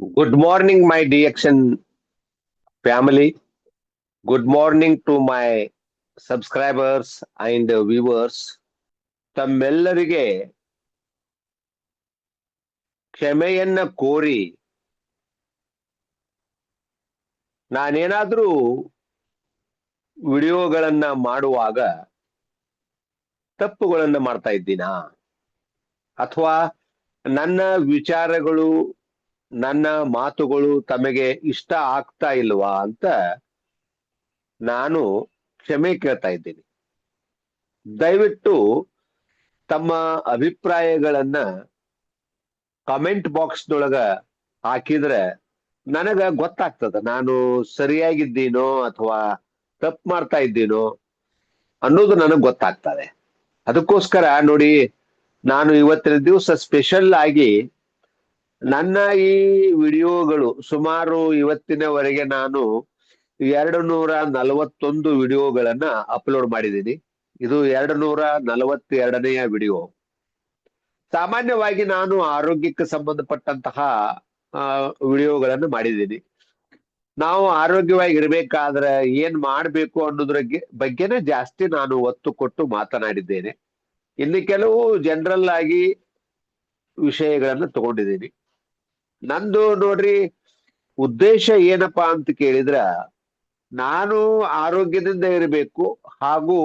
Good morning, my DXN family. Good morning to my subscribers and viewers. ತಮ್ಮೆಲ್ಲರಿಗೆ ಕ್ಷಮೆಯನ್ನ ಕೋರಿ ನಾನೇನಾದ್ರೂ ವಿಡಿಯೋಗಳನ್ನ ಮಾಡುವಾಗ ತಪ್ಪುಗಳನ್ನ ಮಾಡ್ತಾ ಇದ್ದೀನಾ ಅಥವಾ ನನ್ನ ವಿಚಾರಗಳು ನನ್ನ ಮಾತುಗಳು ತಮಗೆ ಇಷ್ಟ ಆಗ್ತಾ ಇಲ್ವಾ ಅಂತ ನಾನು ಕ್ಷಮೆ ಕೇಳ್ತಾ ಇದ್ದೀನಿ. ದಯವಿಟ್ಟು ತಮ್ಮ ಅಭಿಪ್ರಾಯಗಳನ್ನ ಕಮೆಂಟ್ ಬಾಕ್ಸ್ನೊಳಗ ಹಾಕಿದ್ರೆ ನನಗ ಗೊತ್ತಾಗ್ತದ. ನಾನು ಸರಿಯಾಗಿದ್ದೀನೋ ಅಥವಾ ತಪ್ಪು ಮಾಡ್ತಾ ಇದ್ದೀನೋ ಅನ್ನೋದು ನನಗೆ ಗೊತ್ತಾಗ್ತದೆ. ಅದಕ್ಕೋಸ್ಕರ ನೋಡಿ, ನಾನು ಇವತ್ತಿನ ದಿವಸ ಸ್ಪೆಷಲ್ ಆಗಿ ನನ್ನ ಈ ವಿಡಿಯೋಗಳು ಸುಮಾರು ಇವತ್ತಿನವರೆಗೆ ನಾನು ಎರಡು ನೂರ ನಲವತ್ತೊಂದು ವಿಡಿಯೋಗಳನ್ನ ಅಪ್ಲೋಡ್ ಮಾಡಿದ್ದೀನಿ. ಇದು ಎರಡು ನೂರ ನಲವತ್ತೆರಡನೆಯ ವಿಡಿಯೋ. ಸಾಮಾನ್ಯವಾಗಿ ನಾನು ಆರೋಗ್ಯಕ್ಕೆ ಸಂಬಂಧಪಟ್ಟಂತಹ ವಿಡಿಯೋಗಳನ್ನು ಮಾಡಿದ್ದೀನಿ. ನಾವು ಆರೋಗ್ಯವಾಗಿ ಇರಬೇಕಾದ್ರೆ ಏನ್ ಮಾಡಬೇಕು ಅನ್ನೋದ್ರ ಬಗ್ಗೆನೇ ಜಾಸ್ತಿ ನಾನು ಒತ್ತು ಕೊಟ್ಟು ಮಾತನಾಡಿದ್ದೇನೆ. ಇನ್ನು ಕೆಲವು ಜನರಲ್ ಆಗಿ ವಿಷಯಗಳನ್ನು ತಗೊಂಡಿದ್ದೀನಿ. ನಂದು ನೋಡ್ರಿ ಉದ್ದೇಶ ಏನಪ್ಪಾ ಅಂತ ಕೇಳಿದ್ರ ನಾನು ಆರೋಗ್ಯದಿಂದ ಇರಬೇಕು ಹಾಗೂ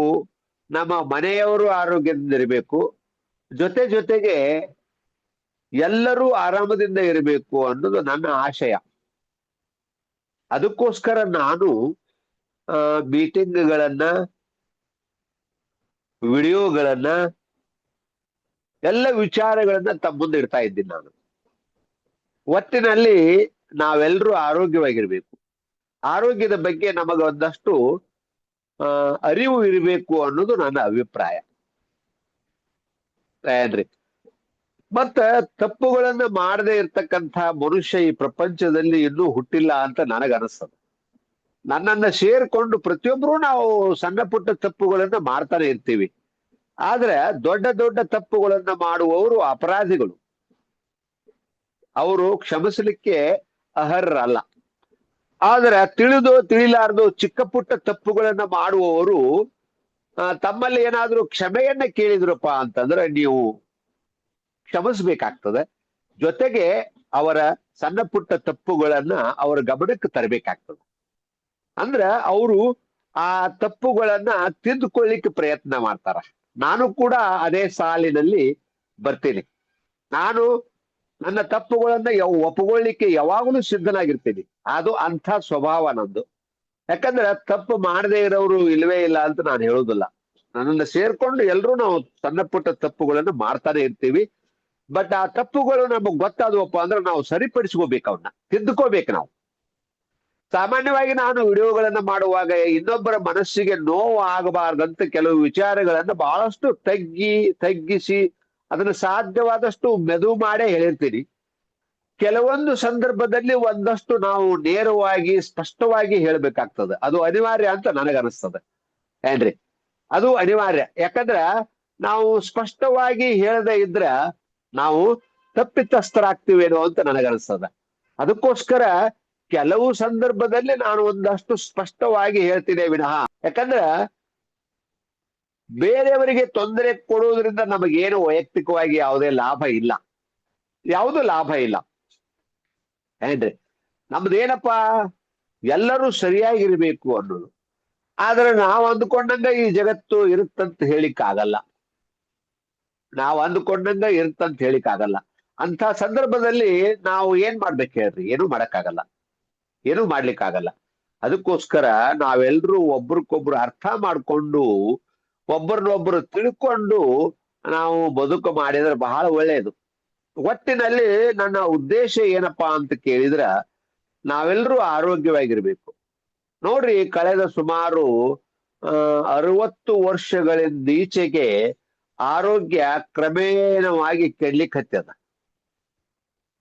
ನಮ್ಮ ಮನೆಯವರು ಆರೋಗ್ಯದಿಂದ ಇರಬೇಕು. ಜೊತೆ ಜೊತೆಗೆ ಎಲ್ಲರೂ ಆರಾಮದಿಂದ ಇರಬೇಕು ಅನ್ನೋದು ನನ್ನ ಆಶಯ. ಅದಕ್ಕೋಸ್ಕರ ನಾನು ಮೀಟಿಂಗ್ಗಳನ್ನ ವಿಡಿಯೋಗಳನ್ನ, ಎಲ್ಲ ವಿಚಾರಗಳನ್ನ ತಮ್ಮ ಮುಂದೆ ಇಡ್ತಾ ಇದ್ದೀನಿ ನಾನು. ಒಟ್ಟಿನಲ್ಲಿ ನಾವೆಲ್ಲರೂ ಆರೋಗ್ಯವಾಗಿರ್ಬೇಕು. ಆರೋಗ್ಯದ ಬಗ್ಗೆ ನಮಗ ಒಂದಷ್ಟು ಅರಿವು ಇರಬೇಕು ಅನ್ನೋದು ನನ್ನ ಅಭಿಪ್ರಾಯ. ಮತ್ತ ತಪ್ಪುಗಳನ್ನ ಮಾಡದೆ ಇರ್ತಕ್ಕಂಥ ಮನುಷ್ಯ ಈ ಪ್ರಪಂಚದಲ್ಲಿ ಇನ್ನೂ ಹುಟ್ಟಿಲ್ಲ ಅಂತ ನನಗನಸ್ತದ. ನನ್ನನ್ನ ಸೇರ್ಕೊಂಡು ಪ್ರತಿಯೊಬ್ರು ನಾವು ಸಣ್ಣ ಪುಟ್ಟ ತಪ್ಪುಗಳನ್ನ ಮಾಡ್ತಾನೆ ಇರ್ತೀವಿ. ಆದ್ರೆ ದೊಡ್ಡ ದೊಡ್ಡ ತಪ್ಪುಗಳನ್ನ ಮಾಡುವವರು ಅಪರಾಧಿಗಳು. ಅವರು ಕ್ಷಮಿಸಲಿಕ್ಕೆ ಅರ್ಹರಲ್ಲ. ಆದ್ರೆ ತಿಳಿದು ತಿಳಿಲಾರದು ಚಿಕ್ಕ ಪುಟ್ಟ ತಪ್ಪುಗಳನ್ನ ಮಾಡುವವರು ತಮ್ಮಲ್ಲಿ ಏನಾದ್ರೂ ಕ್ಷಮೆಯನ್ನ ಕೇಳಿದ್ರಪ್ಪ ಅಂತಂದ್ರೆ ನೀವು ಕ್ಷಮಿಸ್ಬೇಕಾಗ್ತದೆ. ಜೊತೆಗೆ ಅವರ ಸಣ್ಣ ಪುಟ್ಟ ತಪ್ಪುಗಳನ್ನ ಅವರ ಗಮನಕ್ಕೆ ತರಬೇಕಾಗ್ತದೆ. ಅಂದ್ರ ಅವರು ಆ ತಪ್ಪುಗಳನ್ನ ತಿದ್ದುಕೊಳ್ಳಿಕ್ಕೆ ಪ್ರಯತ್ನ ಮಾಡ್ತಾರ. ನಾನು ಕೂಡ ಅದೇ ಸಾಲಿನಲ್ಲಿ ಬರ್ತೀನಿ. ನಾನು ನನ್ನ ತಪ್ಪುಗಳನ್ನ ಒಪ್ಪಿಕೊಳ್ಳಿಕ್ಕೆ ಯಾವಾಗಲೂ ಸಿದ್ಧನಾಗಿರ್ತೀನಿ. ಅದು ಅಂಥ ಸ್ವಭಾವ ನಂದು. ಯಾಕಂದ್ರೆ ತಪ್ಪು ಮಾಡದೇ ಇರೋರು ಇಲ್ವೇ ಇಲ್ಲ ಅಂತ ನಾನು ಹೇಳುದಿಲ್ಲ ನನ್ನನ್ನ ಸೇರ್ಕೊಂಡು ಎಲ್ಲರೂ ನಾವು ಸಣ್ಣ ಪುಟ್ಟ ತಪ್ಪುಗಳನ್ನ ಮಾಡ್ತಾನೆ ಇರ್ತೀವಿ. ಬಟ್ ಆ ತಪ್ಪುಗಳು ನಮಗ್ ಗೊತ್ತಾದವಪ್ಪ ಅಂದ್ರೆ ನಾವು ಸರಿಪಡಿಸ್ಕೋಬೇಕು ಅವನ್ನ ತಿದ್ದುಕೋಬೇಕು ನಾವು. ಸಾಮಾನ್ಯವಾಗಿ ನಾನು ವಿಡಿಯೋಗಳನ್ನ ಮಾಡುವಾಗ ಇನ್ನೊಬ್ಬರ ಮನಸ್ಸಿಗೆ ನೋವು ಆಗಬಾರ್ದಂತ ಕೆಲವು ವಿಚಾರಗಳನ್ನ ಬಹಳಷ್ಟು ತಗ್ಗಿ, ತಗ್ಗಿಸಿ ಅದನ್ನ ಸಾಧ್ಯವಾದಷ್ಟು ಮೆದು ಮಾಡೇ ಹೇಳಿರ್ತೀನಿ. ಕೆಲವೊಂದು ಸಂದರ್ಭದಲ್ಲಿ ಒಂದಷ್ಟು ನಾವು ನೇರವಾಗಿ, ಸ್ಪಷ್ಟವಾಗಿ ಹೇಳ್ಬೇಕಾಗ್ತದೆ. ಅದು ಅನಿವಾರ್ಯ ಅಂತ ನನಗನಿಸ್ತದೆ ಏನ್ರಿ? ಅದು ಅನಿವಾರ್ಯ. ಯಾಕಂದ್ರ ನಾವು ಸ್ಪಷ್ಟವಾಗಿ ಹೇಳದೆ ಇದ್ರ ನಾವು ತಪ್ಪಿತಸ್ಥರಾಗ್ತಿವೇನೋ ಅಂತ ನನಗನಿಸ್ತದ ಅದಕ್ಕೋಸ್ಕರ ಕೆಲವು ಸಂದರ್ಭದಲ್ಲಿ ನಾನು ಒಂದಷ್ಟು ಸ್ಪಷ್ಟವಾಗಿ ಹೇಳ್ತೀನಿ ವಿನಃ. ಯಾಕಂದ್ರ ಬೇರೆಯವರಿಗೆ ತೊಂದರೆ ಕೊಡುವುದರಿಂದ ನಮಗೇನು ವೈಯಕ್ತಿಕವಾಗಿ ಯಾವುದೇ ಲಾಭ ಇಲ್ಲ. ಯಾವುದು ಲಾಭ ಇಲ್ಲ. ಏನ್ರಿ? ನಮ್ದೇನಪ್ಪಾ? ಎಲ್ಲರೂ ಸರಿಯಾಗಿರ್ಬೇಕು ಅನ್ನೋದು. ಆದ್ರೆ ನಾವು ಅಂದ್ಕೊಂಡಂಗ ಈ ಜಗತ್ತು ಇರುತ್ತಂತ ಹೇಳಿಕ್ ಆಗಲ್ಲ ನಾವು ಅಂದ್ಕೊಂಡಂಗ ಇರುತ್ತಂತ ಹೇಳಿಕ್ ಆಗಲ್ಲ ಅಂತ ಸಂದರ್ಭದಲ್ಲಿ ನಾವು ಏನ್ ಮಾಡ್ಬೇಕು ಹೇಳ್ರಿ? ಏನು ಮಾಡಕ್ಕಾಗಲ್ಲ. ಏನು ಮಾಡ್ಲಿಕ್ಕಾಗಲ್ಲ. ಅದಕ್ಕೋಸ್ಕರ ನಾವೆಲ್ರೂ ಒಬ್ರಿಗೊಬ್ರು ಅರ್ಥ ಮಾಡ್ಕೊಂಡು ಒಬ್ಬರನ್ನೊಬ್ರು ತಿಳ್ಕೊಂಡು ನಾವು ಬದುಕು ಮಾಡಿದ್ರೆ ಬಹಳ ಒಳ್ಳೆಯದು. ಒಟ್ಟಿನಲ್ಲಿ ನನ್ನ ಉದ್ದೇಶ ಏನಪ್ಪಾ ಅಂತ ಕೇಳಿದ್ರ ನಾವೆಲ್ಲರೂ ಆರೋಗ್ಯವಾಗಿರ್ಬೇಕು. ನೋಡ್ರಿ ಕಳೆದ ಸುಮಾರು ಅರವತ್ತು ವರ್ಷಗಳಿಂದ ಈಚೆಗೆ ಆರೋಗ್ಯ ಕ್ರಮೇಣವಾಗಿ ಕೆಡ್ಲಿಕ್ಕೆ ಹತ್ಯದ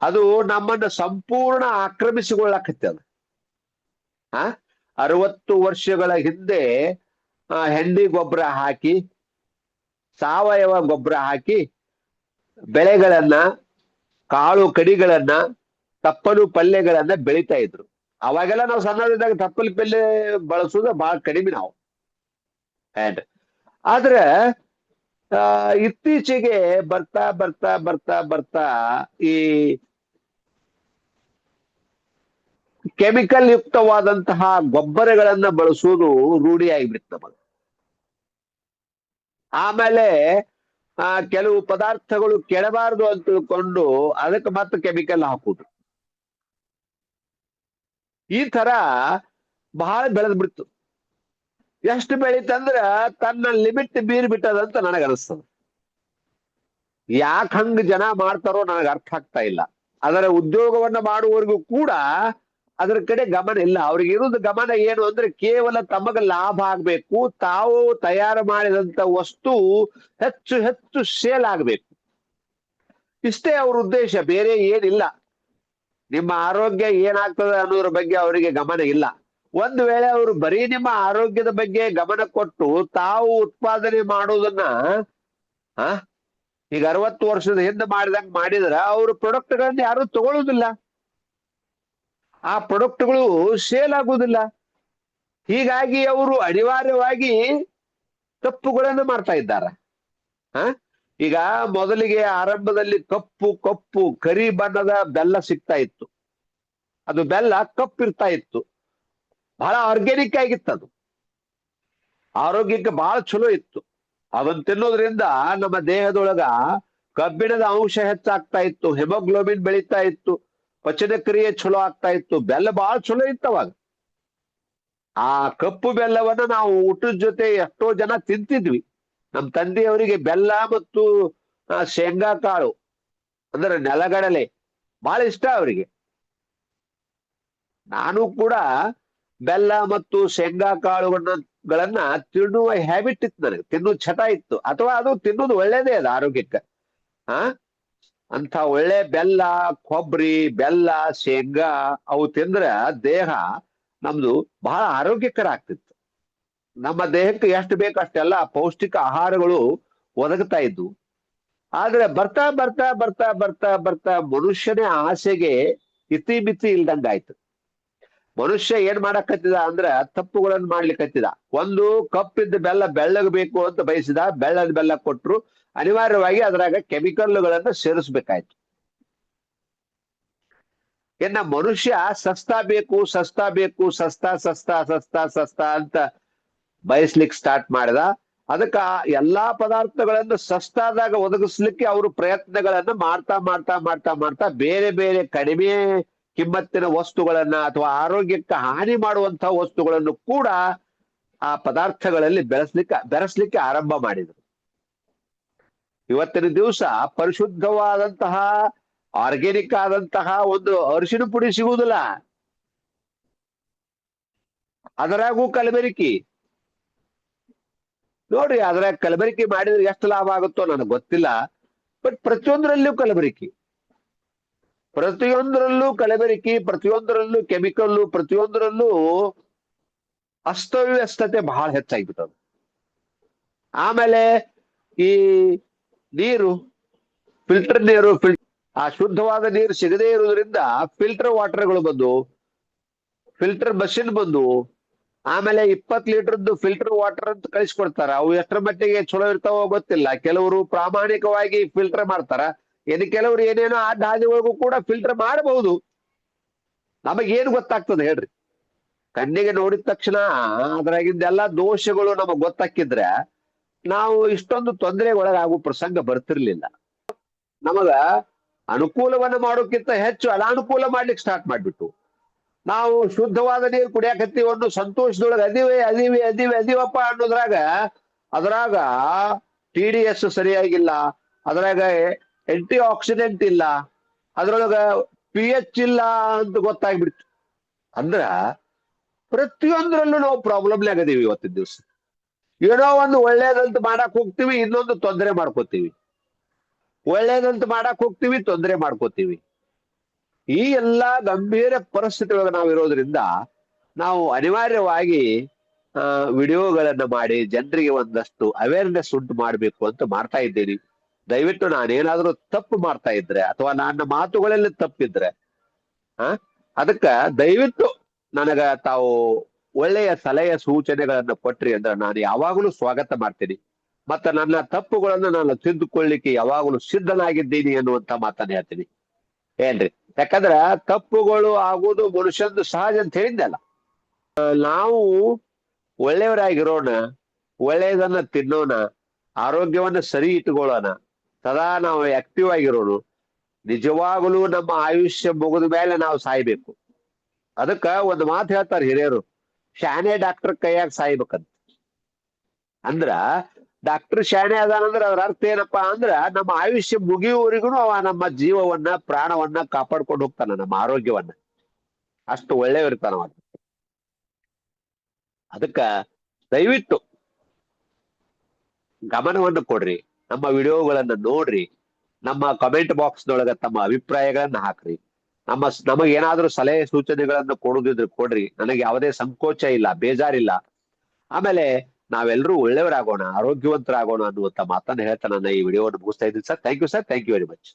ಅದು ನಮ್ಮನ್ನ ಸಂಪೂರ್ಣ ಆಕ್ರಮಿಸಿಕೊಳ್ಳಕತ್ಯದ ಆ, ಅರವತ್ತು ವರ್ಷಗಳ ಹಿಂದೆ ಹೆಂಡಿ ಗೊಬ್ಬರ ಹಾಕಿ, ಸಾವಯವ ಗೊಬ್ಬರ ಹಾಕಿ, ಬೆಳೆಗಳನ್ನ, ಕಾಳು ಕಡಿಗಳನ್ನ, ತಪ್ಪಲು ಪಲ್ಯಗಳನ್ನ ಬೆಳಿತಾ ಇದ್ರು. ಅವಾಗೆಲ್ಲ ನಾವು ಸಣ್ಣದಿದ್ದಾಗ ತಪ್ಪಲು ಪಲ್ಯ ಬಳಸೋದು ಬಹಳ ಕಡಿಮೆ ನಾವು. ಆದ್ರೆ ಇತ್ತೀಚೆಗೆ ಬರ್ತಾ ಬರ್ತಾ ಬರ್ತಾ ಬರ್ತಾ ಈ ಕೆಮಿಕಲ್ ಯುಕ್ತವಾದಂತಹ ಗೊಬ್ಬರಗಳನ್ನ ಬಳಸುವುದು ರೂಢಿಯಾಗಿಬಿಡ್ತು ನಮಗೆ. ಆಮೇಲೆ, ಆ, ಕೆಲವು ಪದಾರ್ಥಗಳು ಕೆಡಬಾರದು ಅಂತ ತಿಳ್ಕೊಂಡು ಅದಕ್ಕೆ ಮತ್ತೆ ಕೆಮಿಕಲ್ ಹಾಕುದು. ಈ ತರ ಬಹಳ ಬೆಳೆದ್ ಬಿಡ್ತು. ಎಷ್ಟು ಬೆಳೀತಂದ್ರ ತನ್ನ ಲಿಮಿಟ್ ಮೀರಿ ಬಿಟ್ಟದಂತ ನನಗ ಅನಿಸ್ತದ. ಯಾಕೆ ಹಂಗ ಜನ ಮಾಡ್ತಾರೋ ನನಗೆ ಅರ್ಥ ಆಗ್ತಾ ಇಲ್ಲ. ಅದರ ಉದ್ಯೋಗವನ್ನ ಮಾಡುವವರಿಗೂ ಕೂಡ ಅದರ ಕಡೆ ಗಮನ ಇಲ್ಲ. ಅವ್ರಿಗೆ ಇರುವುದು ಗಮನ ಏನು ಅಂದ್ರೆ ಕೇವಲ ತಮಗ ಲಾಭ ಆಗ್ಬೇಕು. ತಾವು ತಯಾರು ಮಾಡಿದಂತ ವಸ್ತು ಹೆಚ್ಚು ಹೆಚ್ಚು ಸೇಲ್ ಆಗ್ಬೇಕು. ಇಷ್ಟೇ ಅವ್ರ ಉದ್ದೇಶ, ಬೇರೆ ಏನಿಲ್ಲ. ನಿಮ್ಮ ಆರೋಗ್ಯ ಏನಾಗ್ತದೆ ಅನ್ನೋದ್ರ ಬಗ್ಗೆ ಅವರಿಗೆ ಗಮನ ಇಲ್ಲ. ಒಂದು ವೇಳೆ ಅವರು ಬರೀ ನಿಮ್ಮ ಆರೋಗ್ಯದ ಬಗ್ಗೆ ಗಮನ ಕೊಟ್ಟು ತಾವು ಉತ್ಪಾದನೆ ಮಾಡೋದನ್ನ ಈಗ ಅರವತ್ತು ವರ್ಷದ ಹಿಂದೆ ಮಾಡಿದಂಗ್ ಮಾಡಿದ್ರ ಅವ್ರ ಪ್ರೊಡಕ್ಟ್ಗಳನ್ನ ಯಾರು ತಗೊಳ್ಳೋದಿಲ್ಲ ಆ ಪ್ರೊಡಕ್ಟ್ಗಳು ಸೇಲ್ ಆಗುವುದಿಲ್ಲ. ಹೀಗಾಗಿ ಅವರು ಅನಿವಾರ್ಯವಾಗಿ ತಪ್ಪುಗಳನ್ನು ಮಾಡ್ತಾ ಇದ್ದಾರೆ. ಹ ಈಗ ಮೊದಲಿಗೆ ಆರಂಭದಲ್ಲಿ ಕಪ್ಪು ಕಪ್ಪು, ಕರಿ ಬಣ್ಣದ ಬೆಲ್ಲ ಸಿಗ್ತಾ ಇತ್ತು. ಅದು ಬೆಲ್ಲ ಕಪ್ಪಿರ್ತಾ ಇತ್ತು. ಬಹಳ ಆರ್ಗ್ಯಾನಿಕ್ ಆಗಿತ್ತು ಅದು. ಆರೋಗ್ಯಕ್ಕೆ ಬಹಳ ಚಲೋ ಇತ್ತು. ಅದನ್ನ ತಿನ್ನೋದ್ರಿಂದ ನಮ್ಮ ದೇಹದೊಳಗ ಕಬ್ಬಿಣದ ಅಂಶ ಹೆಚ್ಚಾಗ್ತಾ ಇತ್ತು ಹೆಮೋಗ್ಲೋಬಿನ್ ಬೆಳೀತಾ ಇತ್ತು. ಪಚನ ಕ್ರಿಯೆ ಚಲೋ ಆಗ್ತಾ ಇತ್ತು. ಬೆಲ್ಲ ಬಹಳ ಚಲೋ ಇತ್ತವಾಗ ಆ ಕಪ್ಪು ಬೆಲ್ಲವನ್ನ ನಾವು ಊಟದ ಜೊತೆ ಎಷ್ಟೋ ಜನ ತಿಂತಿದ್ವಿ. ನಮ್ಮ ತಂದೆಯವರಿಗೆ ಬೆಲ್ಲ ಮತ್ತು ಶೇಂಗಾ ಕಾಳು, ಅಂದ್ರೆ ನೆಲಗಡಲೆ ಬಹಳ ಇಷ್ಟ ಅವರಿಗೆ. ನಾನು ಕೂಡ ಬೆಲ್ಲ ಮತ್ತು ಶೇಂಗಾ ಕಾಳುಗಳನ್ನ ತಿನ್ನುವ ಹ್ಯಾಬಿಟ್ ಇತ್ತು ನನಗೆ. ತಿನ್ನು ಚಟ ಇತ್ತು. ಅಥವಾ ಅದು ತಿನ್ನೋದು ಒಳ್ಳೇದೇ ಅದು ಆರೋಗ್ಯಕ್ಕೆ. ಆ? ಅಂತ ಒಳ್ಳೆ ಬೆಲ್ಲ ಕೊಬ್ಬರಿ ಬೆಲ್ಲ, ಶೇಂಗಾ ಅವು ತಿಂದ್ರೆ ದೇಹ ನಮ್ದು ಬಹಳ ಆರೋಗ್ಯಕರ ಆಗ್ತಿತ್ತು ನಮ್ಮ ದೇಹಕ್ಕೆ ಎಷ್ಟು ಬೇಕು ಅಷ್ಟೆಲ್ಲ ಪೌಷ್ಟಿಕ ಆಹಾರಗಳು ಒದಗ್ತಾ ಇದ್ವು. ಆದ್ರೆ ಬರ್ತಾ ಬರ್ತಾ ಬರ್ತಾ ಬರ್ತಾ ಬರ್ತಾ ಮನುಷ್ಯನೇ ಆಸೆಗೆ ಇತಿ ಬಿತಿ ಇಲ್ದಂಗಾಯ್ತು. ಮನುಷ್ಯ ಏನ್ ಮಾಡಕತ್ತಿದ ಅಂದ್ರ ತಪ್ಪುಗಳನ್ನು ಮಾಡ್ಲಿಕ್ಕತ್ತಿದ ಒಂದು ಕಪ್ಪಿದ್ದ ಬೆಲ್ಲ ಬೆಳ್ಳಗಬೇಕು ಅಂತ ಬಯಸಿದ, ಬೆಳ್ಳದ ಬೆಲ್ಲ ಕೊಟ್ರು ಅನಿವಾರ್ಯವಾಗಿ ಅದ್ರಾಗ ಕೆಮಿಕಲ್ಗಳನ್ನ ಸೇರಿಸ್ಬೇಕಾಯ್ತು. ಇನ್ನ ಮನುಷ್ಯ ಸಸ್ತಾ ಬೇಕು ಸಸ್ತಾ ಬೇಕು, ಸಸ್ತಾ ಸಸ್ತಾ ಸಸ್ತಾ ಸಸ್ತಾ ಅಂತ ಬಯಸ್ಲಿಕ್ಕೆ ಸ್ಟಾರ್ಟ್ ಮಾಡಿದ. ಅದಕ್ಕ ಎಲ್ಲಾ ಪದಾರ್ಥಗಳನ್ನು ಸಸ್ತಾದಾಗ ಒದಗಿಸ್ಲಿಕ್ಕೆ ಅವರು ಪ್ರಯತ್ನಗಳನ್ನ ಮಾಡ್ತಾ ಮಾಡ್ತಾ ಮಾಡ್ತಾ ಮಾಡ್ತಾ ಬೇರೆ ಬೇರೆ ಕಡಿಮೆ ಕಿಮ್ಮತ್ತಿನ ವಸ್ತುಗಳನ್ನ ಅಥವಾ ಆರೋಗ್ಯಕ್ಕೆ ಹಾನಿ ಮಾಡುವಂತಹ ವಸ್ತುಗಳನ್ನು ಕೂಡ ಆ ಪದಾರ್ಥಗಳಲ್ಲಿ ಬೆಳೆಸ್ಲಿಕ್ಕೆ, ಬೆರೆಸ್ಲಿಕ್ಕೆ ಆರಂಭ ಮಾಡಿದರು. ಇವತ್ತಿನ ದಿವಸ ಪರಿಶುದ್ಧವಾದಂತಹ, ಆರ್ಗ್ಯಾನಿಕ್ ಆದಂತಹ ಒಂದು ಅರಿಶಿನ ಪುಡಿ ಸಿಗುವುದಿಲ್ಲ. ಅದರಾಗೂ ಕಲಬೆರಿಕೆ. ನೋಡ್ರಿ ಅದರ ಕಲಬೆರಿಕೆ ಮಾಡಿದ್ರೆ ಎಷ್ಟು ಲಾಭ ಆಗುತ್ತೋ ನನಗೆ ಗೊತ್ತಿಲ್ಲ, ಬಟ್ ಪ್ರತಿಯೊಂದರಲ್ಲಿಯೂ ಕಲಬೆರಕೆ. ಪ್ರತಿಯೊಂದರಲ್ಲೂ ಕಲಬೆರಕೆ, ಪ್ರತಿಯೊಂದರಲ್ಲೂ ಕೆಮಿಕಲ್ಲು, ಪ್ರತಿಯೊಂದರಲ್ಲೂ ಅಸ್ತವ್ಯಸ್ತತೆ ಬಹಳ ಹೆಚ್ಚಾಗ್ಬಿಟ್ಟದ ಆಮೇಲೆ ಈ ನೀರು, ಫಿಲ್ಟರ್ ನೀರು, ಫಿಲ್, ಆ ಶುದ್ಧವಾದ ನೀರು ಸಿಗದೇ ಇರುವುದರಿಂದ ಫಿಲ್ಟರ್ ವಾಟರ್ಗಳು ಬಂದು, ಫಿಲ್ಟರ್ ಮಷಿನ್ ಬಂದು, ಆಮೇಲೆ ಇಪ್ಪತ್ತು ಲೀಟರ್ದು ಫಿಲ್ಟರ್ ವಾಟರ್ ಅಂತ ಕಳಿಸ್ಕೊಡ್ತಾರ. ಅವು ಎಷ್ಟರ ಮಟ್ಟಿಗೆ ಚಲೋ ಇರ್ತಾವೋ ಗೊತ್ತಿಲ್ಲ. ಕೆಲವರು ಪ್ರಾಮಾಣಿಕವಾಗಿ ಫಿಲ್ಟರ್ ಮಾಡ್ತಾರ. ಇನ್ನು ಕೆಲವರು ಏನೇನೋ ಆ ಒಳಗೂ ಕೂಡ ಫಿಲ್ಟರ್ ಮಾಡಬಹುದು. ನಮಗೇನು ಗೊತ್ತಾಗ್ತದೆ ಹೇಳ್ರಿ. ಕಣ್ಣಿಗೆ ನೋಡಿದ ತಕ್ಷಣ ಅದ್ರಾಗಿದ್ದೆಲ್ಲ ದೋಷಗಳು ನಮಗ್ ಗೊತ್ತಾಕಿದ್ರೆ ನಾವು ಇಷ್ಟೊಂದು ತೊಂದರೆಗೆ ಒಳಗಾಗುವ ಪ್ರಸಂಗ ಬರ್ತಿರ್ಲಿಲ್ಲ. ನಮಗ ಅನುಕೂಲವನ್ನ ಮಾಡೋಕ್ಕಿಂತ ಹೆಚ್ಚು ಅನಾನುಕೂಲ ಮಾಡ್ಲಿಕ್ಕೆ ಸ್ಟಾರ್ಟ್ ಮಾಡ್ಬಿಟ್ಟು ನಾವು ಶುದ್ಧವಾದ ನೀರು ಕುಡಿಯಾಕತ್ತೀವಿ ಒಂದು ಸಂತೋಷದೊಳಗೆ ಅದೀವಿ ಅದೀವಿ ಅದೀವಿ, ಅದೀವಪ್ಪ ಅನ್ನೋದ್ರಾಗ, ಅದ್ರಾಗ ಟಿ ಡಿ ಎಸ್ ಸರಿಯಾಗಿಲ್ಲ. ಅದ್ರಾಗ ಆಂಟಿ ಆಕ್ಸಿಡೆಂಟ್ ಇಲ್ಲ. ಅದ್ರೊಳಗ ಪಿ ಎಚ್ ಇಲ್ಲ ಅಂತ ಗೊತ್ತಾಗ್ಬಿಡ್ತು. ಅಂದ್ರ ಪ್ರತಿಯೊಂದರಲ್ಲೂ ನಾವು ಪ್ರಾಬ್ಲಮ್ ಅದೀವಿ ಇವತ್ತಿನ ದಿವಸ. ಏನೋ ಒಂದು ಒಳ್ಳೇದಂತ ಮಾಡಕ್ ಹೋಗ್ತೀವಿ, ಇನ್ನೊಂದು ತೊಂದರೆ ಮಾಡ್ಕೋತೀವಿ. ಒಳ್ಳೇದಂತ ಮಾಡಕ್ ಹೋಗ್ತೀವಿ, ತೊಂದರೆ ಮಾಡ್ಕೋತೀವಿ. ಈ ಎಲ್ಲಾ ಗಂಭೀರ ಪರಿಸ್ಥಿತಿ ಒಳಗೆ ನಾವು ಇರೋದ್ರಿಂದ ನಾವು ಅನಿವಾರ್ಯವಾಗಿ, ಆ, ವಿಡಿಯೋಗಳನ್ನ ಮಾಡಿ, ಜನರಿಗೆ ಒಂದಷ್ಟು ಅವೇರ್ನೆಸ್ ಉಂಟು ಮಾಡ್ಬೇಕು ಅಂತ ಮಾಡ್ತಾ ಇದ್ದೀನಿ. ದಯವಿಟ್ಟು ನಾನೇನಾದ್ರೂ ತಪ್ಪು ಮಾಡ್ತಾ ಇದ್ರೆ ಅಥವಾ ನನ್ನ ಮಾತುಗಳಲ್ಲಿ ತಪ್ಪಿದ್ರೆ, ಆ? ಅದಕ್ಕ ದಯವಿಟ್ಟು ನನಗ ತಾವು ಒಳ್ಳೆಯ ಸಲಹೆ ಸೂಚನೆಗಳನ್ನ ಕೊಟ್ರಿ ಅಂದ್ರೆ ನಾನು ಯಾವಾಗಲೂ ಸ್ವಾಗತ ಮಾಡ್ತೀನಿ. ಮತ್ತೆ ನನ್ನ ತಪ್ಪುಗಳನ್ನ ನಾನು ತಿದ್ದುಕೊಳ್ಳಿಕ್ಕೆ ಯಾವಾಗಲೂ ಸಿದ್ಧನಾಗಿದ್ದೀನಿ ಅನ್ನುವಂತ ಮಾತನ್ನ ಹೇಳ್ತೀನಿ. ಏನ್ರಿ? ಯಾಕಂದ್ರ ತಪ್ಪುಗಳು ಆಗುವುದು ಮನುಷ್ಯಂದು ಸಹಜ ಅಂತ ಹೇಳಿದ್ದಲ್ಲ ನಾವು ಒಳ್ಳೆಯವರಾಗಿರೋಣ, ಒಳ್ಳೆಯದನ್ನ ತಿನ್ನೋಣ, ಆರೋಗ್ಯವನ್ನ ಸರಿ ಇಟ್ಕೊಳ್ಳೋಣ ಸದಾ ನಾವು ಆಕ್ಟಿವ್ ಆಗಿರೋಣ ನಿಜವಾಗಲೂ ನಮ್ಮ ಆಯುಷ್ಯ ಮುಗಿದ ಮೇಲೆ ನಾವು ಸಾಯ್ಬೇಕು. ಅದಕ್ಕ ಒಂದು ಮಾತು ಹೇಳ್ತಾರೆ ಹಿರಿಯರು. ಶಾನೆ ಡಾಕ್ಟರ್ ಕೈಯಾಗ ಸಾಯ್ಬೇಕಂತ. ಅಂದ್ರ ಡಾಕ್ಟರ್ ಶಾಣೆ ಅದಾನಂದ್ರೆ ಅದ್ರ ಅರ್ಥ ಏನಪ್ಪಾ ಅಂದ್ರ ನಮ್ಮ ಆಯುಷ್ಯ ಮುಗಿಯುವವರೆಗೂ ಅವ ನಮ್ಮ ಜೀವವನ್ನ, ಪ್ರಾಣವನ್ನ ಕಾಪಾಡ್ಕೊಂಡು ಹೋಗ್ತಾನ, ನಮ್ಮ ಆರೋಗ್ಯವನ್ನ. ಅಷ್ಟು ಒಳ್ಳೆಯವಿರ್ತಾನ ಅವ. ಅದಕ್ಕ ದಯವಿಟ್ಟು ಗಮನವನ್ನು ಕೊಡ್ರಿ. ನಮ್ಮ ವಿಡಿಯೋಗಳನ್ನ ನೋಡ್ರಿ, ನಮ್ಮ ಕಮೆಂಟ್ ಬಾಕ್ಸ್ ನೊಳಗ ತಮ್ಮ ಅಭಿಪ್ರಾಯಗಳನ್ನ ಹಾಕ್ರಿ. ನಮ್ಮ ನಮಗೆ ಏನಾದ್ರೂ ಸಲಹೆ ಸೂಚನೆಗಳನ್ನ ಕೊಡುದಿದ್ರೆ ಕೊಡ್ರಿ. ನನಗೆ ಯಾವುದೇ ಸಂಕೋಚ ಇಲ್ಲ, ಬೇಜಾರಿಲ್ಲ. ಆಮೇಲೆ ನಾವೆಲ್ಲರೂ ಒಳ್ಳೆಯವರಾಗೋಣ, ಆರೋಗ್ಯವಂತರಾಗೋಣ ಅನ್ನುವಂತ ಮಾತನ್ನ ಹೇಳ್ತಾ ನನ್ನ ಈ ವಿಡಿಯೋವನ್ನು ಮುಗಿಸ್ತಾ ಇದ್ದೀನಿ sir. Thank you sir thank you very much